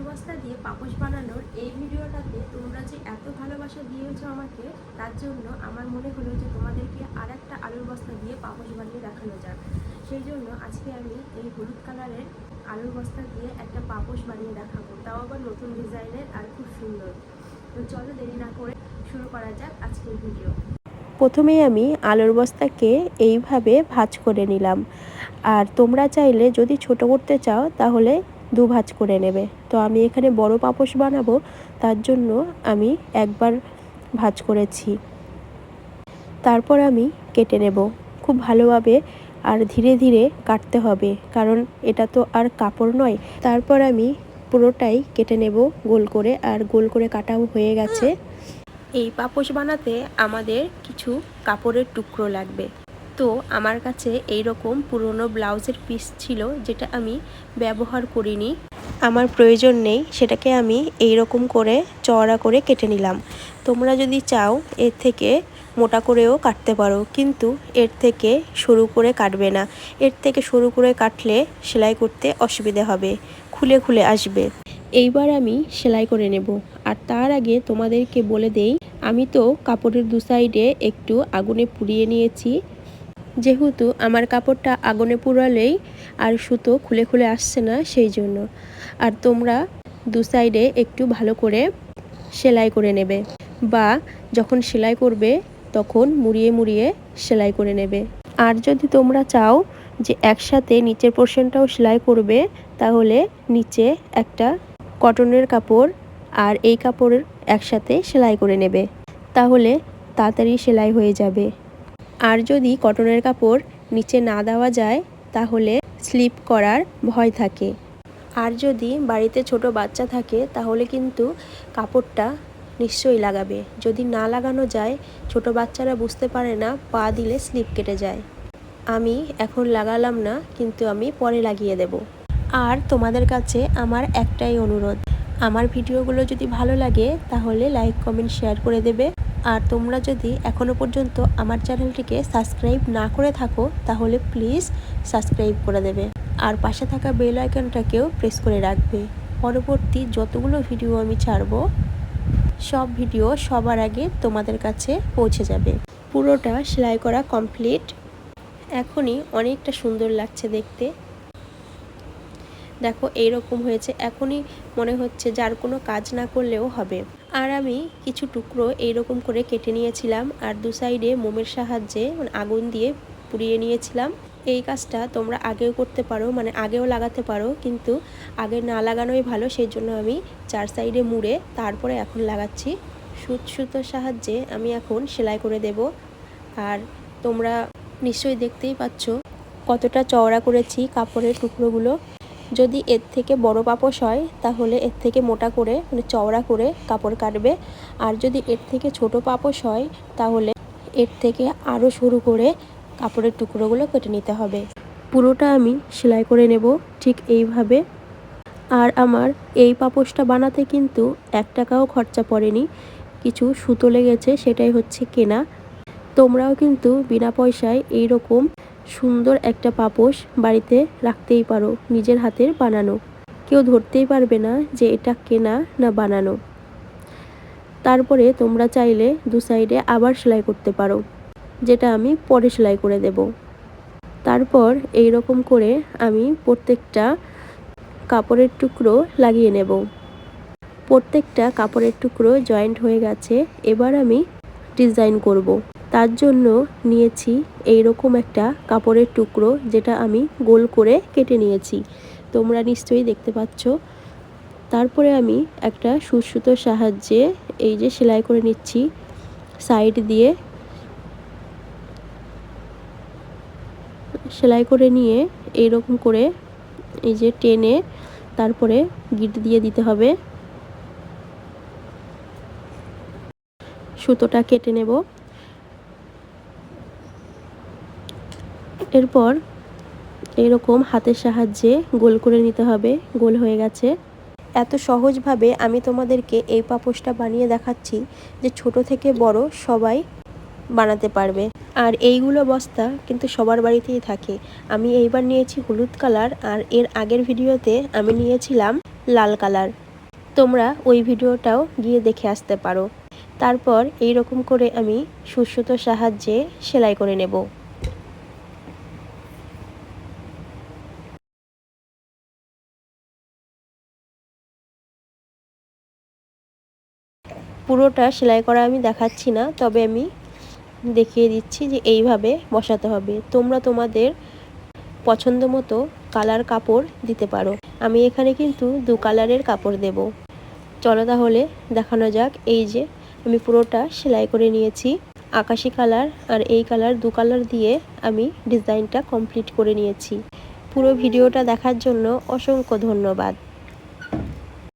আলুর বস্তা দিয়ে পাপোশ বানানোর এই ভিডিওটাতে তোমরা যে এত ভালোবাসা দিয়েছ আমাকে, তার জন্য আমার মনে হলো যে তোমাদেরকে আর একটা আলুর বস্তা দিয়ে পাপোশ বানিয়ে দেখানো যাক। সেই জন্য আজকে আমি এই হলুদ কালারের আলুর বস্তা দিয়ে একটা পাপোশ বানিয়ে দেখাবো। তাও আবার নতুন ডিজাইনের আর খুব সুন্দর। তো চলো দেরি না করে শুরু করা যাক আজকের ভিডিও। প্রথমেই আমি আলুর বস্তাকে এইভাবে ভাঁজ করে নিলাম। আর তোমরা চাইলে যদি ছোট করতে চাও, তাহলে দু ভাঁজ করে নেবে। তো আমি এখানে বড় পাপোশ বানাবো, তার জন্য আমি একবার ভাঁজ করেছি। তারপর আমি কেটে নেব। খুব ভালোভাবে আর ধীরে ধীরে কাটতে হবে, কারণ এটা তো আর কাপড় নয়। তারপর আমি পুরোটাই কেটে নেব গোল করে, আর গোল করে কাটাও হয়ে গেছে। এই পাপোশ বানাতে আমাদের কিছু কাপড়ের টুকরো লাগবে। তো আমার কাছে এই রকম পুরনো ব্লাউজের পিস ছিল যেটা আমি ব্যবহার করিনি। আমার প্রয়োজন নেই, সেটাকে আমি এই রকম করে চওড়া করে কেটে নিলাম। তোমরা যদি চাও, এর থেকে মোটা করেও কাটতে পারো, কিন্তু এর থেকে সরু করে কাটবে না। এর থেকে সরু করে কাটলে সেলাই করতে অসুবিধা হবে, খুলে খুলে আসবে। এইবার আমি সেলাই করে নেব। আর তার আগে তোমাদেরকে বলে দেই, আমি তো কাপড়ের দু সাইডে একটু আগুনে পুড়িয়ে নিয়েছি যেহেতু আমার কাপড়টা আগুনে পুরালেই আর সুতো খুলে খুলে আসছে না সেই জন্য। আর তোমরা দু সাইডে একটু ভালো করে সেলাই করে নেবে বা যখন সেলাই করবে তখন মুড়িয়ে মুড়িয়ে সেলাই করে নেবে। আর যদি তোমরা চাও যে একসাথে নিচের পোর্শনটাও সেলাই করবে, তাহলে নিচে একটা কটনের কাপড় আর এই কাপড়ের একসাথে সেলাই করে নেবে। তাহলে তাড়াতাড়ি সেলাই হয়ে যাবে। আর যদি কটনের কাপড় নিচে না দেওয়া যায়, তাহলে স্লিপ করার ভয় থাকে। আর যদি বাড়িতে ছোট বাচ্চা থাকে, তাহলে কিন্তু কাপড়টা নিশ্চয়ই লাগাবে। যদি না লাগানো যায়, ছোট বাচ্চারা বুঝতে পারে না, পা দিলে স্লিপ কেটে যায়। আমি এখন লাগালাম না, কিন্তু আমি পরে লাগিয়ে দেব। আর তোমাদের কাছে আমার একটাই অনুরোধ। আমার ভিডিওগুলো যদি ভালো লাগে, তাহলে লাইক, কমেন্ট, শেয়ার করে দেবে। আর তোমরা যদি এখনও পর্যন্ত আমার চ্যানেলটিকে সাবস্ক্রাইব না করে থাকো, তাহলে প্লিজ সাবস্ক্রাইব করে দেবে। আর পাশে থাকা বেল আইকনটাকেও প্রেস করে রাখবে। পরবর্তী যতগুলো ভিডিও আমি ছাড়বো, সব ভিডিও সবার আগে তোমাদের কাছে পৌঁছে যাবে। পুরোটা সেলাই করা কমপ্লিট। এখনই অনেকটা সুন্দর লাগছে দেখতে। দেখো, এইরকম হয়েছে। এখনই মনে হচ্ছে যার কোনো কাজ না করলেও হবে। আর আমি কিছু টুকরো এইরকম করে কেটে নিয়েছিলাম আর দু সাইডে মোমের সাহায্যে মানে আগুন দিয়ে পুড়িয়ে নিয়েছিলাম। এই কাজটা তোমরা আগেও করতে পারো মানে আগেও লাগাতে পারো, কিন্তু আগে না লাগানোই ভালো সেই জন্য আমি চার সাইডে মুড়ে তারপরে এখন লাগাচ্ছি। সুত সুতোর সাহায্যে আমি এখন সেলাই করে দেব। আর তোমরা নিশ্চয়ই দেখতেই পাচ্ছ কতটা চওড়া করেছি কাপড়ের টুকরোগুলো। যদি এর থেকে বড় পাপোশ হয়, তাহলে এর থেকে মোটা করে মানে চওড়া করে কাপড় কাটবে। আর যদি এর থেকে ছোট পাপোশ হয়, তাহলে এর থেকে আরও সরু করে কাপড়ের টুকরোগুলো কেটে নিতে হবে। পুরোটা আমি সেলাই করে নেব ঠিক এইভাবে। আর আমার এই পাপোশটা বানাতে কিন্তু এক টাকাও খরচা পড়েনি। কিছু সুতো লেগেছে, সেটাই হচ্ছে কেনা। তোমরাও কিন্তু বিনা পয়সায় এই রকম সুন্দর একটা পাপোশ বাড়িতে রাখতেই পারো, নিজের হাতের বানানো। কেউ ধরতেই পারবে না যে এটা কেনা না বানানো। তারপরে তোমরা চাইলে দু সাইডে আবার সেলাই করতে পারো, যেটা আমি পরে সেলাই করে দেব। তারপর এই রকম করে আমি প্রত্যেকটা কাপড়ের টুকরো লাগিয়ে নেব। প্রত্যেকটা কাপড়ের টুকরো জয়েন্ট হয়ে গেছে, এবার আমি ডিজাইন করব। তার জন্য নিয়েছি এই রকম একটা কাপড়ের টুকরো যেটা আমি গোল করে কেটে নিয়েছি। তোমরা নিশ্চয়ই দেখতে পাচ্ছ। তারপরে আমি একটা সুসুতোর সাহায্যে এই যে সেলাই করে নিচ্ছি সাইড দিয়ে। সেলাই করে নিয়ে এই রকম করে এই যে টেনে তারপরে গিট দিয়ে দিতে হবে। সুতোটা কেটে নেব। এরপর এরকম হাতের সাহায্যে গোল করে নিতে হবে, গোল হয়ে গেছে। এত সহজভাবে আমি তোমাদেরকে এই পাপোশটা বানিয়ে দেখাচ্ছি যে ছোট থেকে বড় সবাই বানাতে পারবে। আর এইগুলো বস্তা কিন্তু সবার বাড়িতেই থাকে। আমি এইবার নিয়েছি হলুদ কালার আর এর আগের ভিডিওতে আমি নিয়েছিলাম লাল কালার। তোমরা ওই ভিডিওটাও গিয়ে দেখে আসতে পারো। তারপর এই রকম করে আমি সুসুতোর সাহায্যে সেলাই করে নেব। পুরোটা সেলাই করা আমি দেখাচ্ছি না, তবে আমি দেখিয়ে দিচ্ছি যে এইভাবে বসাতে হবে। তোমরা তোমাদের পছন্দ মতো কালার কাপড় দিতে পারো। আমি এখানে কিন্তু দু কালারের কাপড় দেব। চলো তাহলে দেখানো যাক। এই যে আমি পুরোটা সেলাই করে নিয়েছি। আকাশি কালার আর এই কালার দু কালার দিয়ে আমি ডিজাইনটা কমপ্লিট করে নিয়েছি। পুরো ভিডিওটা দেখার জন্য অসংখ্য ধন্যবাদ।